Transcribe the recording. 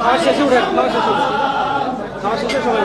খাওয়া শেষে উঠে খাওয়া শেষে খাওয়া শেষে সবাই